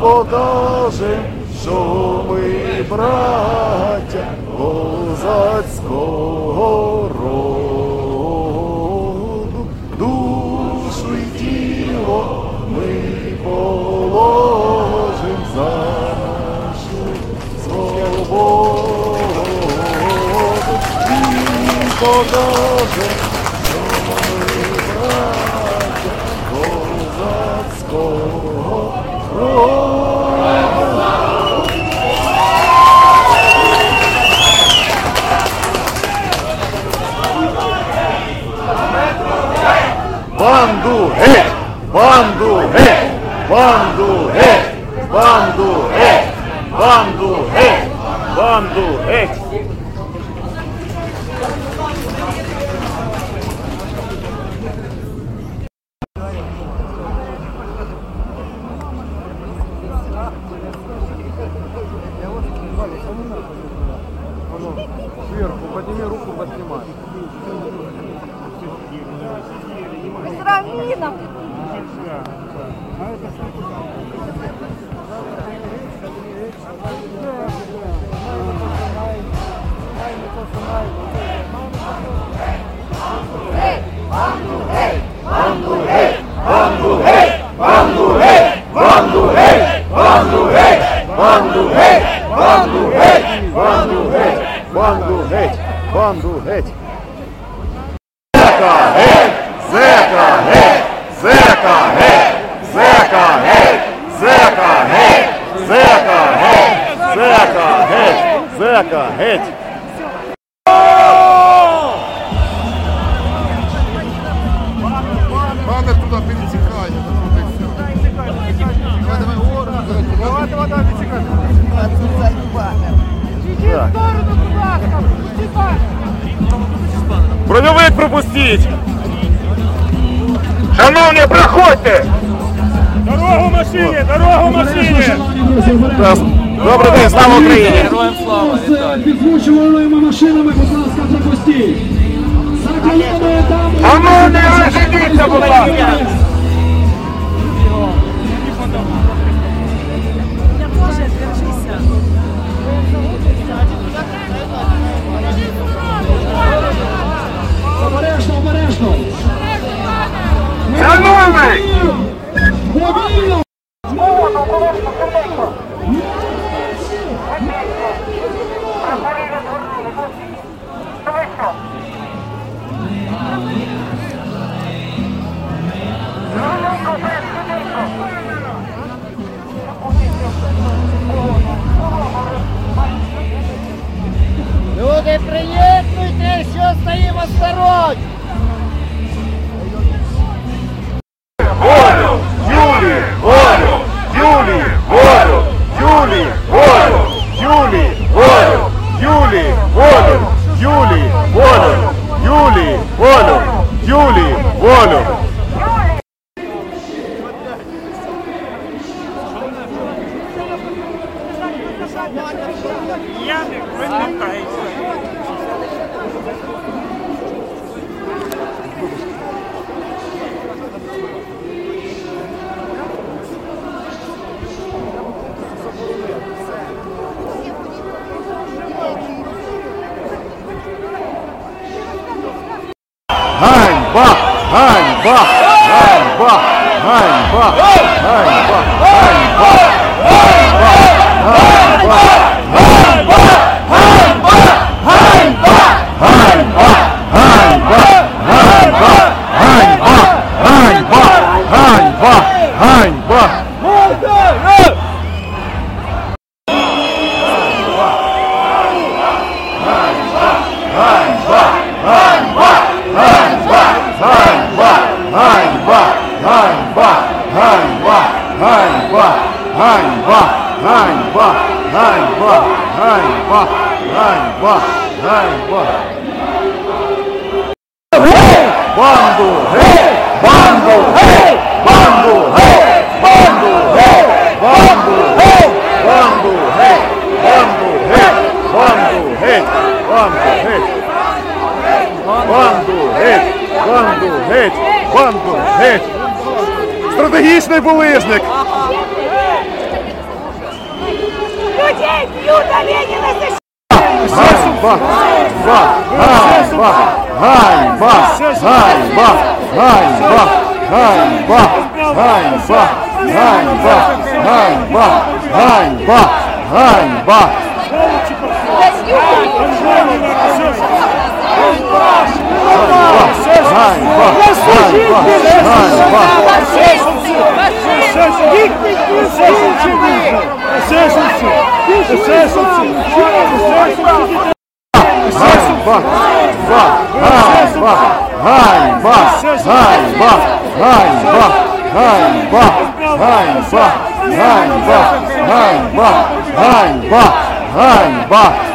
покажем, що ми браття козацького роду, душу і тіло ми положим за нашу свободу і покажем, що ми браття козацького роду. 왕도해 왕도해 왕도해 왕도해 왕도해 왕도해. Zeca Rei, Zeca Rei, Zeca Rei, Zeca Rei, Zeca Rei, Zeca Rei, Zeca Rei, Zeca Rei. Пропустіть! Шановні, проходьте! Дорогу машині! Дорогу машині! Добрий день, слава Україні! Героям слава, Віталій! Підзвучуваними машинами, будь ласка, пропустіть. За колоною там. А не розійдіться, будь ласка! Люди, приєднуйте, що стоїмо сторонь! Волю! Юлі! Волю! Юлі! Волю! Юлі! Волю! Юлі! Волю! Юлі! solo. bò hành bò hành bò hành bò hành bò hành bò hành bò ганьба, ганьба, ганьба, ганьба, ганьба. Гей! Банду, гей! Банду, гей! Банду, гей! Банду, гей! Банду, гей! Банду, гей! Банду, гей! Банду, гей! Банду, гей! Банду, гей! Банду, гей! Банду, гей! Стратегічний булизник! Людей бьют, а Ленина защищает! Ганьба! Ганьба! Ганьба! Ганьба! Ганьба! Ганьба! Ганьба! Ганьба! Ганьба! Ганьба! Ганьба! Ганьба! embora, vai embora, vai embora, vai embora, vai embora, vai embora, vai embora, vai embora.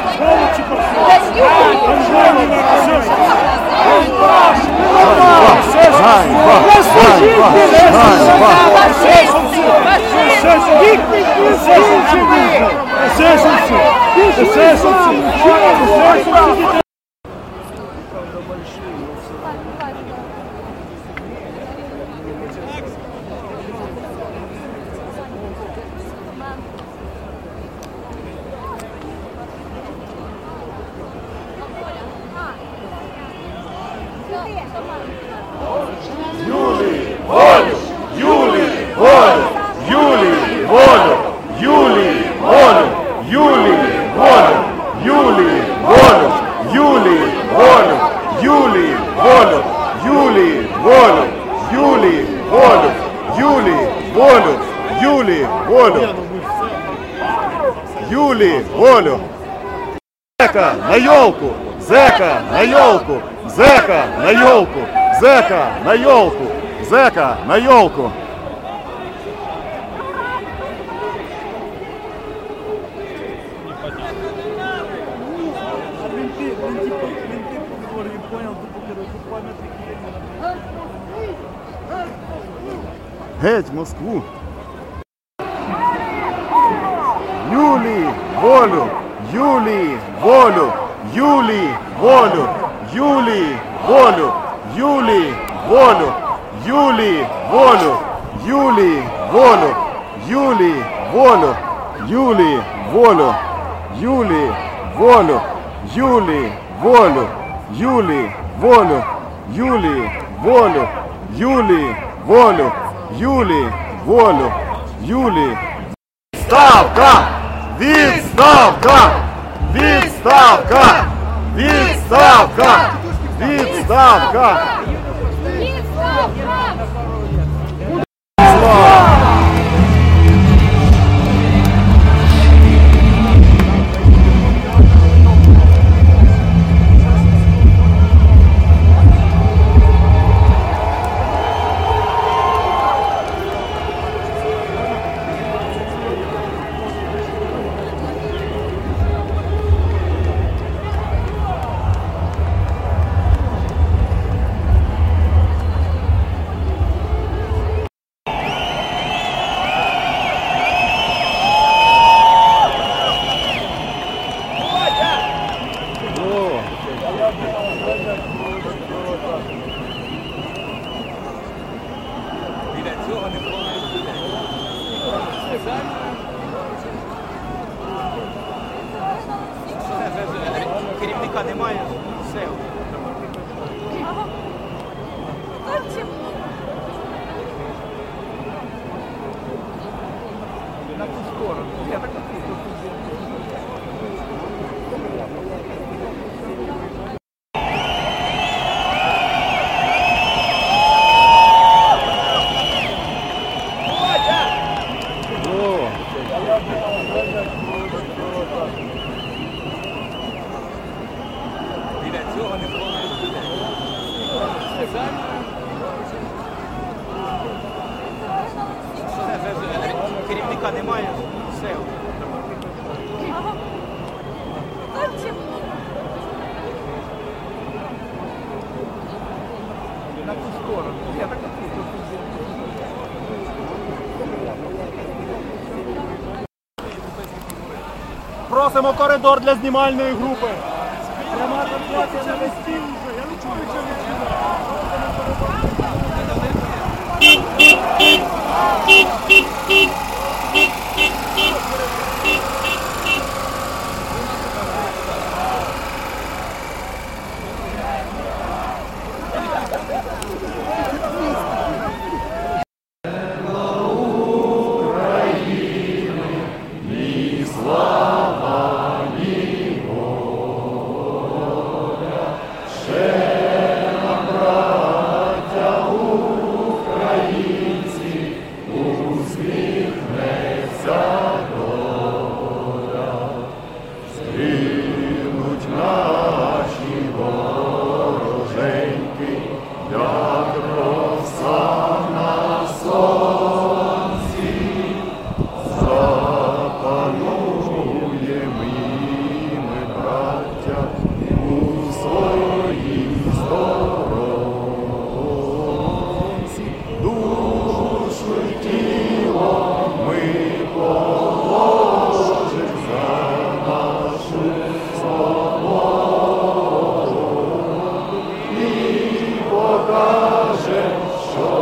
Sessão-se! Sessão-se! Sessão-se! На йолку! Зека на йолку! Зека на йолку! Зека на йолку! Зека на йолку! Геть Москву! волю! Юлії, волю! Юлії, волю! Юлії, волю! Юлії, волю! Юлії, волю! Юлії, волю! Юлії, волю! Юлії, волю! Юлії, волю! Юлії, волю! Юлії, Відставка! Відставка! Відставка! Відставка! Прав, прав! Керівника немає, все. На ту сторону. Я так Просимо коридор для знімальної групи. Пряма трансляція на весь стіл вже. Я не чую, що покажем, що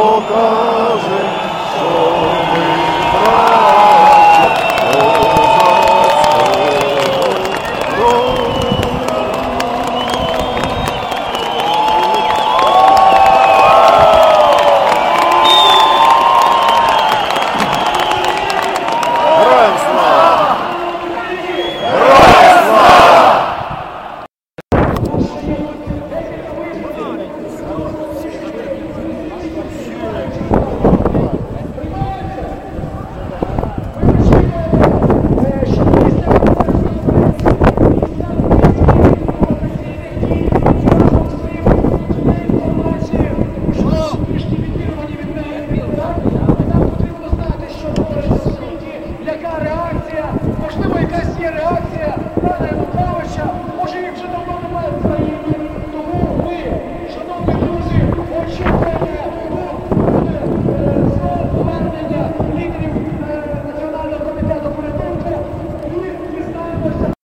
poucas